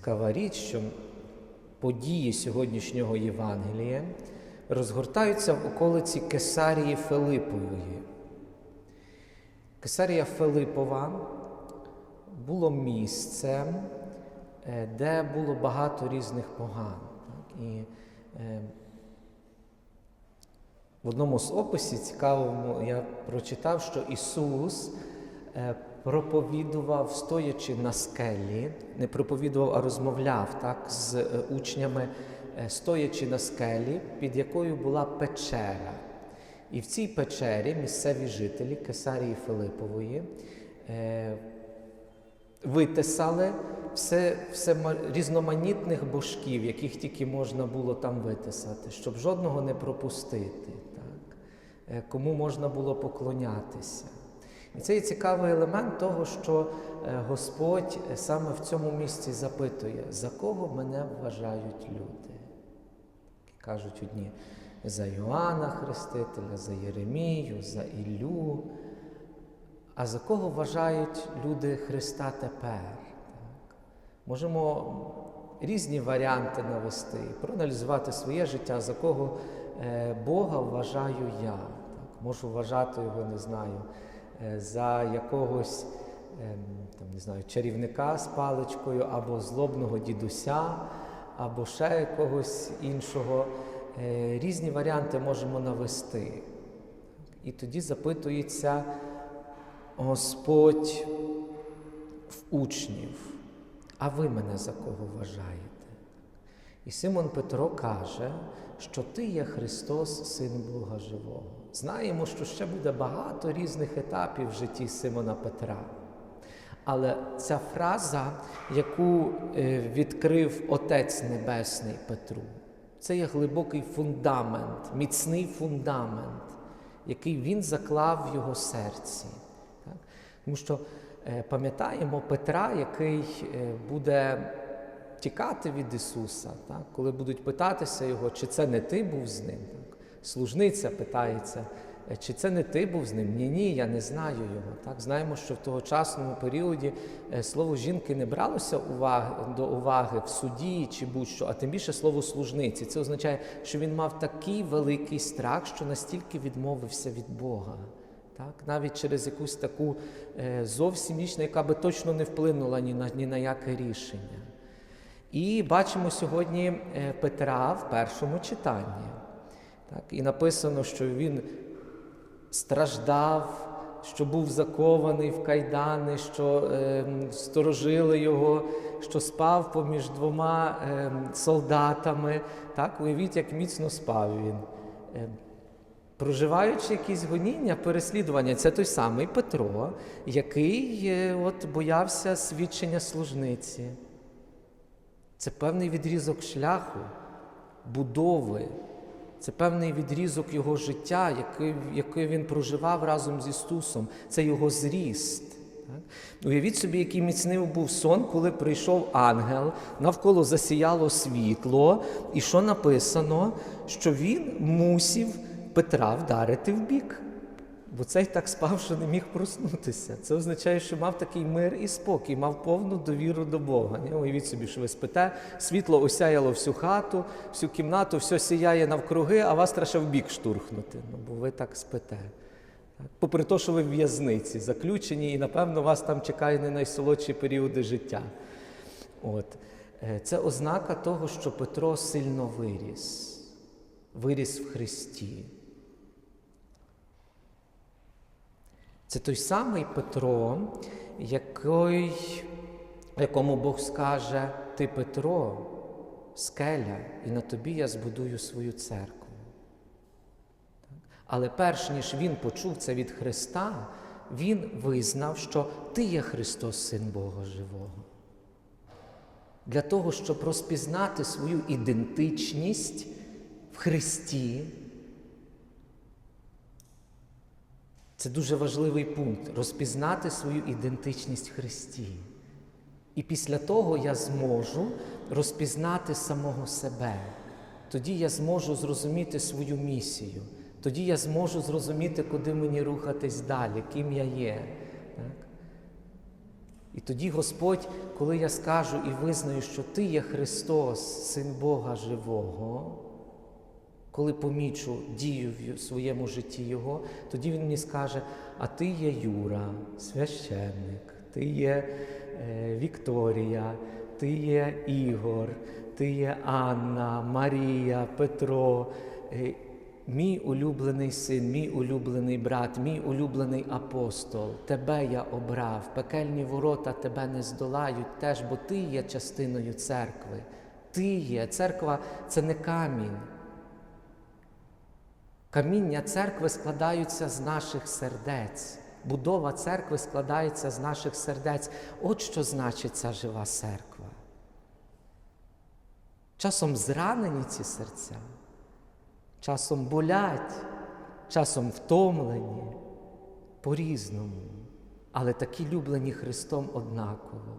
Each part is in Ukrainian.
Цікава річ, що події сьогоднішнього Євангелія розгортаються в околиці Кесарії Филипової. Кесарія Филипова було місцем, е, де було багато різних поган. І е, в одному з описів цікавому я прочитав, що Ісус е, проповідував, стоячи на скелі, не проповідував, а розмовляв так, з е, учнями, е, стоячи на скелі, під якою була печера. І в цій печері місцеві жителі Кесарії Филипової е, витисали все, все різноманітних божків, яких тільки можна було там витисати, щоб жодного не пропустити, так? Е, кому можна було поклонятися. І це є цікавий елемент того, що е, Господь е, саме в цьому місці запитує, за кого мене вважають люди. Кажуть одні за Йоанна Хрестителя, за Єремію, за Іллю. А за кого вважають люди Христа тепер? Можемо різні варіанти навести, проаналізувати своє життя, за кого е, Бога вважаю я. Можу вважати його, не знаю, за якогось ем, там, не знаю, чарівника з паличкою, або злобного дідуся, або ще якогось іншого. Е, Різні варіанти можемо навести. І тоді запитується Господь в учнів, а ви мене за кого вважаєте? І Симон Петро каже, що ти є Христос, Син Бога Живого. Знаємо, що ще буде багато різних етапів в житті Симона Петра. Але ця фраза, яку е, відкрив Отець Небесний Петру, це є глибокий фундамент, міцний фундамент, який він заклав в його серці. Так? Тому що е, пам'ятаємо Петра, який е, буде тікати від Ісуса, так? коли будуть питатися його, чи це не ти був з ним. Служниця питається, «Е, чи це не ти був з ним? Ні, ні, я не знаю його. Так? Знаємо, що в тогочасному періоді е, слово жінки не бралося уваги, до уваги в суді чи будь-що, а тим більше слово служниці. Це означає, що він мав такий великий страх, що настільки відмовився від Бога. Так? Навіть через якусь таку е, зовсім річ, яка би точно не вплинула ні на, ні на яке рішення. І бачимо сьогодні Петра в першому читанні. Так? І написано, що він страждав, що був закований в кайдани, що е, сторожили його, що спав поміж двома е, солдатами. Так? Уявіть, як міцно спав він. Е, Проживаючи якісь гоніння, переслідування, це той самий Петро, який е, от, боявся свідчення служниці. Це певний відрізок шляху, будови, це певний відрізок його життя, який, який він проживав разом з Ісусом. Це його зріст. Так? Уявіть собі, який міцний був сон, коли прийшов ангел, навколо засіяло світло, і що написано, що він мусів Петра вдарити в бік. Бо цей так спав, що не міг проснутися. Це означає, що мав такий мир і спокій, мав повну довіру до Бога. Не? Уявіть собі, що ви спите, світло осяяло всю хату, всю кімнату, все сіяє навкруги, а вас треба в бік штурхнути. Ну, бо ви так спите. Попри те, що ви в в'язниці, заключені, і, напевно, вас там чекає не найсолодші періоди життя. От. Е, Це ознака того, що Петро сильно виріс, виріс в Христі. Це той самий Петро, який, якому Бог скаже, ти Петро, скеля, і на тобі я збудую свою церкву. Але перш ніж він почув це від Христа, він визнав, що ти є Христос, Син Бога Живого. Для того, щоб розпізнати свою ідентичність в Христі, Це дуже важливий пункт розпізнати свою ідентичність в Христі. І після того я зможу розпізнати самого себе. Тоді я зможу зрозуміти свою місію. Тоді я зможу зрозуміти, куди мені рухатись далі, ким я є. Так? І тоді Господь, коли я скажу і визнаю, що Ти є Христос, Син Бога Живого, коли помічу дію в своєму житті Його, тоді Він мені скаже, а ти є Юра, священник, ти є е, Вікторія, ти є Ігор, ти є Анна, Марія, Петро, е, мій улюблений син, мій улюблений брат, мій улюблений апостол, тебе я обрав, пекельні ворота тебе не здолають теж, бо ти є частиною церкви. Ти є. Церква це не камінь. Каміння церкви складаються з наших сердець. Будова церкви складається з наших сердець. От що значить ця жива церква. Часом зранені ці серця, часом болять, часом втомлені, по-різному, але такі люблені Христом однаково.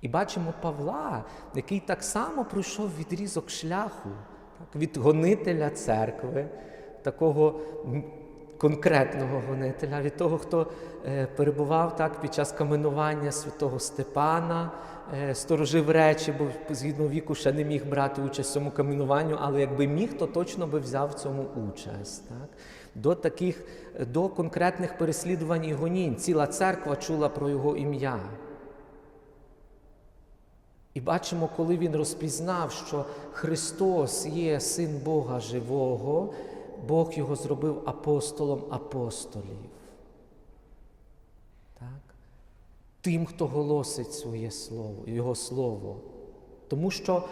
І бачимо Павла, який так само пройшов відрізок шляху від гонителя церкви, такого конкретного гонителя, від того, хто е, перебував так під час каменування святого Степана, е, сторожив речі, бо згідно віку ще не міг брати участь в цьому каменуванню, але якби міг, то точно би взяв в цьому участь. Так? До таких, до конкретних переслідувань і гонінь. Ціла церква чула про його ім'я. І бачимо, коли він розпізнав, що Христос є Син Бога Живого, Бог його зробив апостолом апостолів. Так? Тим, хто голосить своє слово, Його Слово. Тому що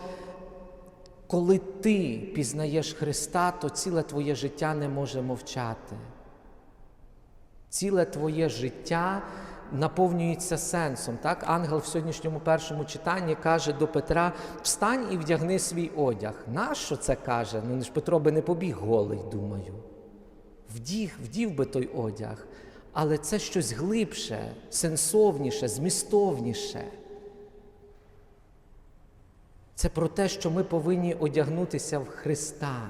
коли ти пізнаєш Христа, то ціле твоє життя не може мовчати. Ціле твоє життя наповнюється сенсом. Так? Ангел в сьогоднішньому першому читанні каже до Петра: встань і вдягни свій одяг. Нащо це каже? Ну ж Петро би не побіг голий, думаю. Вдіг, вдів би той одяг. Але це щось глибше, сенсовніше, змістовніше. Це про те, що ми повинні одягнутися в Христа.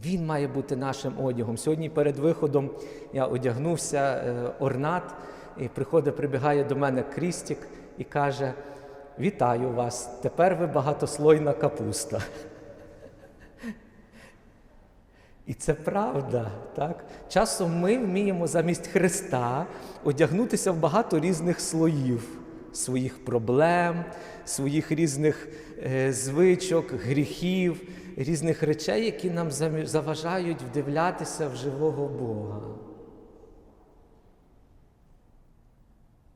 Він має бути нашим одягом. Сьогодні перед виходом я одягнувся е, орнат, і приходить, прибігає до мене Крістік і каже: Вітаю вас! Тепер ви багатослойна капуста. І це правда. так? Часом ми вміємо замість Христа одягнутися в багато різних слоїв своїх проблем, своїх різних е, звичок, гріхів, різних речей, які нам заважають вдивлятися в живого Бога.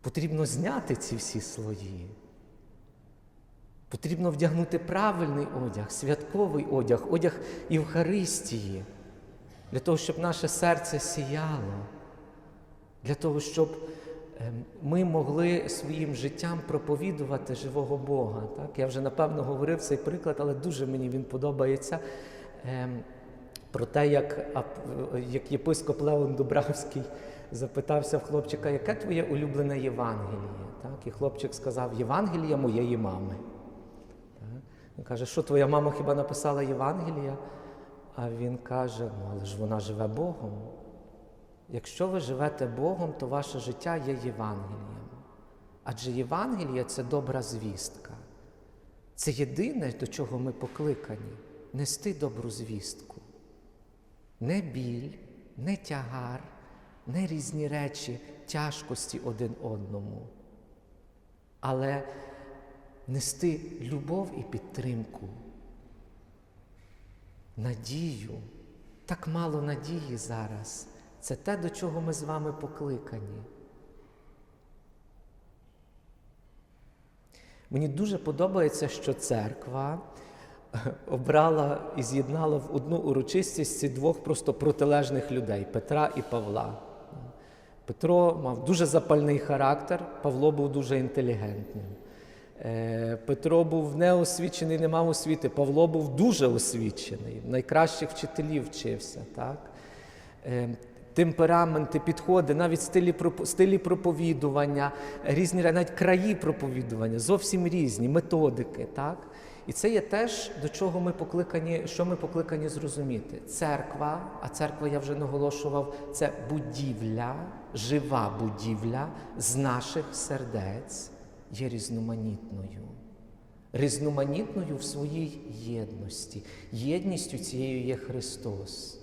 Потрібно зняти ці всі слої. Потрібно вдягнути правильний одяг, святковий одяг, одяг Євхаристії, для того, щоб наше серце сіяло, для того, щоб ми могли своїм життям проповідувати живого Бога. Так? Я вже напевно говорив цей приклад, але дуже мені він подобається. Про те, як як єпископ Леон Дубравський запитався в хлопчика, яке твоє улюблене Євангеліє? Так? І хлопчик сказав, Євангелія моєї мами. Так? Він каже, що твоя мама хіба написала Євангелія? А він каже, ну але ж вона живе Богом. Якщо ви живете Богом, то ваше життя є Євангелієм. Адже Євангеліє це добра звістка. Це єдине, до чого ми покликані нести добру звістку. Не біль, не тягар, не різні речі, тяжкості один одному, але нести любов і підтримку, надію. Так мало надії зараз. Це те, до чого ми з вами покликані. Мені дуже подобається, що церква обрала і з'єднала в одну урочистість ці двох просто протилежних людей Петра і Павла. Петро мав дуже запальний характер, Павло був дуже інтелігентним. Е, Петро був неосвічений, не мав освіти, Павло був дуже освічений, найкращих вчителів вчився. Так? Темпераменти, підходи, навіть стилі стилі проповідування, різні навіть краї проповідування, зовсім різні методики. так? І це є теж до чого ми покликані, що ми покликані зрозуміти. Церква, а церква я вже наголошував, це будівля, жива будівля з наших сердець є різноманітною. Різноманітною в своїй єдності. Єдністю цією є Христос.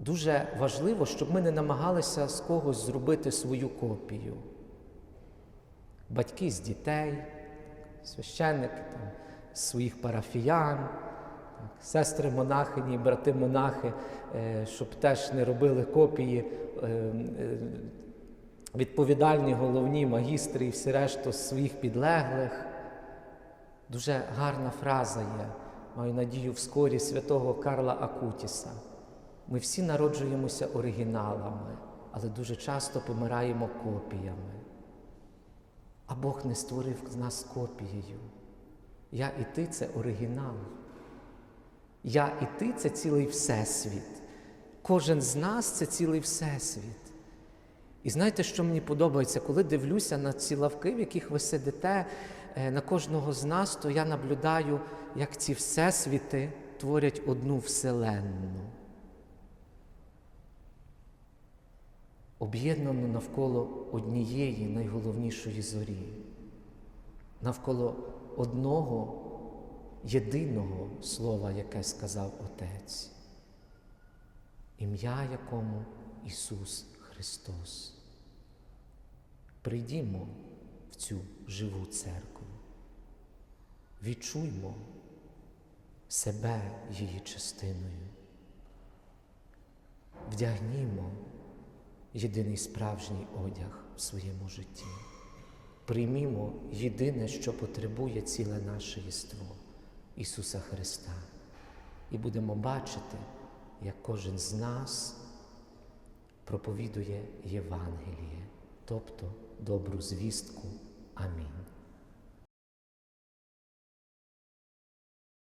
Дуже важливо, щоб ми не намагалися з когось зробити свою копію. Батьки з дітей, священники там, з своїх парафіян, сестри монахині, брати монахи, е, щоб теж не робили копії, е, е, відповідальні головні магістри і всі решту своїх підлеглих. Дуже гарна фраза є, маю надію, вскорі святого Карла Акутіса. Ми всі народжуємося оригіналами, але дуже часто помираємо копіями. А Бог не створив нас копією. Я і ти це оригінал. Я і ти це цілий всесвіт. Кожен з нас це цілий всесвіт. І знаєте, що мені подобається, коли дивлюся на ці лавки, в яких ви сидите, е, на кожного з нас, то я наблюдаю, як ці всесвіти творять одну вселенну. Об'єднану навколо однієї найголовнішої зорі, навколо одного єдиного слова, яке сказав Отець, ім'я якому Ісус Христос. Прийдімо в цю живу церкву, відчуймо себе її частиною, вдягнімо єдиний справжній одяг в своєму житті. Приймімо єдине, що потребує ціле наше єство Ісуса Христа, і будемо бачити, як кожен з нас проповідує Євангеліє, тобто добру звістку. Амінь.